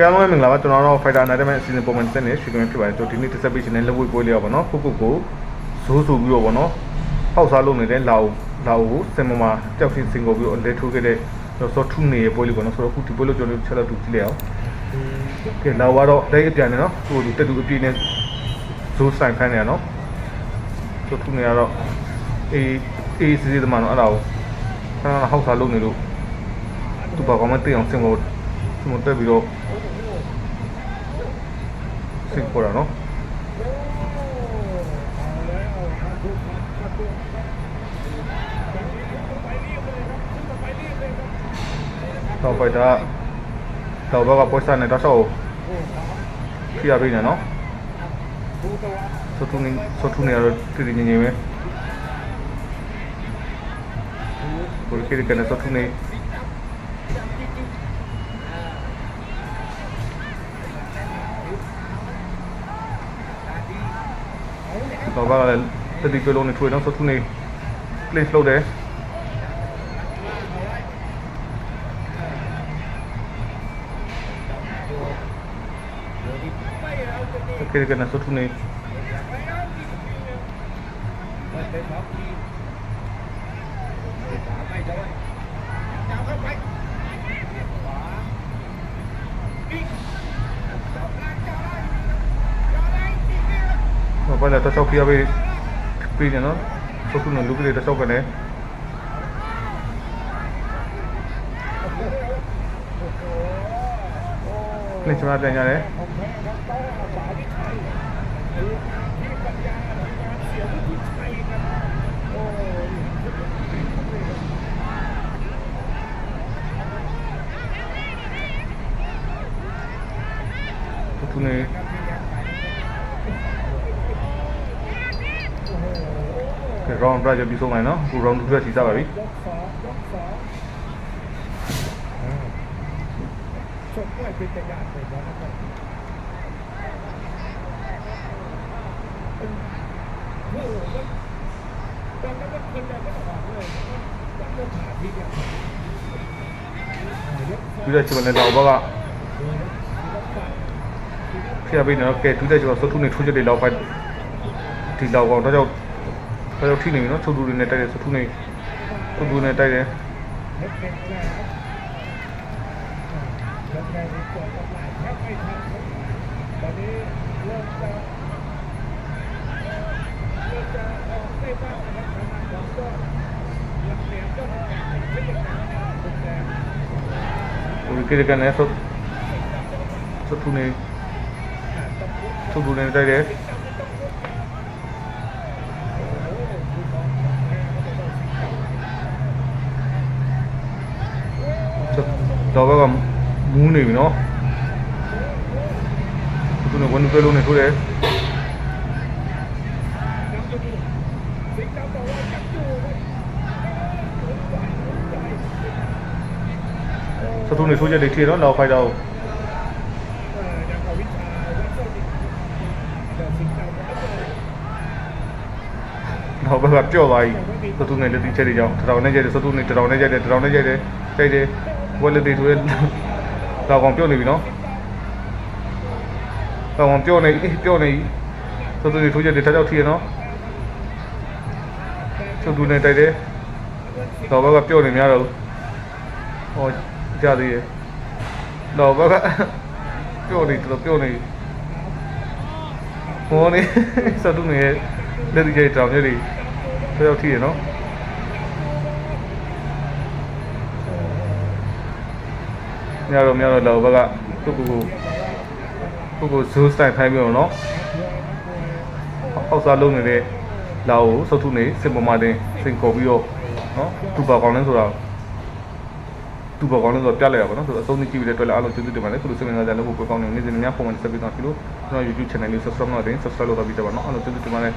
ကဲအားလုံးပဲမင်္ဂလာပါကျွန်တော်တို့ Fighter Night မဲ့အစီအစဉ်ပုံမှန်စနေရွှေကွင်းဖြစ်ပါတယ်ကျွန်တော်ဒီနေ့တစ်ဆက်ပေးရှင်နဲ့လက်ဝဲပွဲလေးရပါတော့ခုခုကိုဇိုးဆိုပြီးတော့ဗောနော်ဟောက်စားလုပ်နေတဲ့လာအိုလာအိုကိုစင်မမာကြောက်ချင်းစင်ကိုပြီးတော့လက်ထိုးခဲ့တဲ့ကျွန်တော်စောထုနေရဲ့ပွဲလေးပေါ့နော်ဆိုတော့ခုဒီပွဲလို့ကျွန်တော်တို့ချက်လက်တူကြည့်လိုက်အောင်ကဲလာဝါတော့တိုက်အပြန်နေနော်သူ့ကိုတက်တူအပြည့်နဲ့ဇိုးဆိုင်ဖမ်းနေရနော်စောထုနေရတော့အေးအေးစီစီတမန်တော့အဲ့ဒါကိုခဏဟောက်စားလုပ်နေလို့သူ့ဘာကောင်မသိအောင်စင်ကို စင်ကိုတက်ပြီးတော့စိတ်ပေါ်တာနော်တော့ပိုက်တာတော့ဘာကပိုက်စားနေတာဆောပြရပြီနော်စတူနေစတူနေရတော့တည်တည်ငြိမ်ငြိမ်ပဲဘယ်ကိကနေစတူနေ တော့ဘာကလည်းတတိပြလုံးနေထွေးတော့စတူနေ place လုပ်တယ် Okay, ka na sa tunay. Wala ta chok piya be pi ne no. So tu no lu ke ta chok ne. Lên chúng ta ပြန်ကြတယ်သူနေကဲ round ပြကြပြီးဆုံးလိုက်နော်အခု round 2ချက်စီစားပါပြီ ชกด้วยเป็นจักรยานเลยนะครับโอ้โหตอนนั้นมันคนเดียวก็ออกเลยอยากจะขาดทีเดียว ပြီးတဲ့ချိန်မှာလည်းတော့ဘောကဖျက်ပြီးနော်ကဲတူးတဲ့ချိန်မှာစထုနေထိုးချက်တွေလောက်ဖိုက်ဒီလောက်ကောင်တော့ကြောက် 튀김이나 두루리네 딸에서 두네 두루네 딸에 우리 끼리가 내서 두루네 두루네 딸에 တော်ဘက်ကမူးနေပြီနော်သူကဝန်ပဲလုံးနေထိုးတယ်စတူနေထိုးချက်တွေထေတော့လောက်ဖိုက်တာကိုတော့ဘာပျော့သွားပြီစတူနေလက်တိချက်တွေကြောင့်တထောင်နဲ့ချက်တယ်စတူနေတထောင်နဲ့ချက်တယ်တထောင်နဲ့ချက်တယ်တိုက်တယ် ဝက်လက်တွေထိုးတယ်တော့ကောင်ပြုတ်နေပြီနော်တော့ကောင်ပြုတ်နေပြုတ်နေစထုနေထိုးချက်တွေထားကြောက်ထည့်ရနော်ချုပ်တူနေတိုက်တယ်တော့ဘက်ကပြုတ်နေများတော့ဟောကြသေးရဲ့တော့ဘက်ကပြုတ်နေတော်ပြုတ်နေဟောနေစထုနေလက်တိချက်တောင်မြက်တွေထားကြောက်ထည့်ရနော် ညတော့ညတော့လောက်ဘက်ကကိုကိုကိုကိုကိုဇိုးစတိုင်ဖိုင်းပြီးတော့နော်အောက်စားလုံးနေတဲ့လာကိုစုတ်ထုနေစင်ပေါ်မှာတင်စင်ခေါ်ပြီးတော့နော်သူ့ပါကောင်းလဲဆိုတာသူ့ပါကောင်းလဲဆိုတော့ပြလိုက်ရပါတော့ဆိုတော့အဆုံးသကြည့်ပြီးတဲ့တွေ့လာအားလုံးကျေးဇူးတင်ပါတယ်ခုလိုစင်မလာတဲ့လို့ကိုကောင်းနေနေစဉ်များပုံမှန်ဆက်ပြီးတော့ဒီလိုကျွန်တော် YouTube channel လေး subscribe လုပ်တဲ့ subscribe လုပ်တော့ပြီးတော့ပါနော်အားလုံးကျေးဇူးတင်ပါတယ်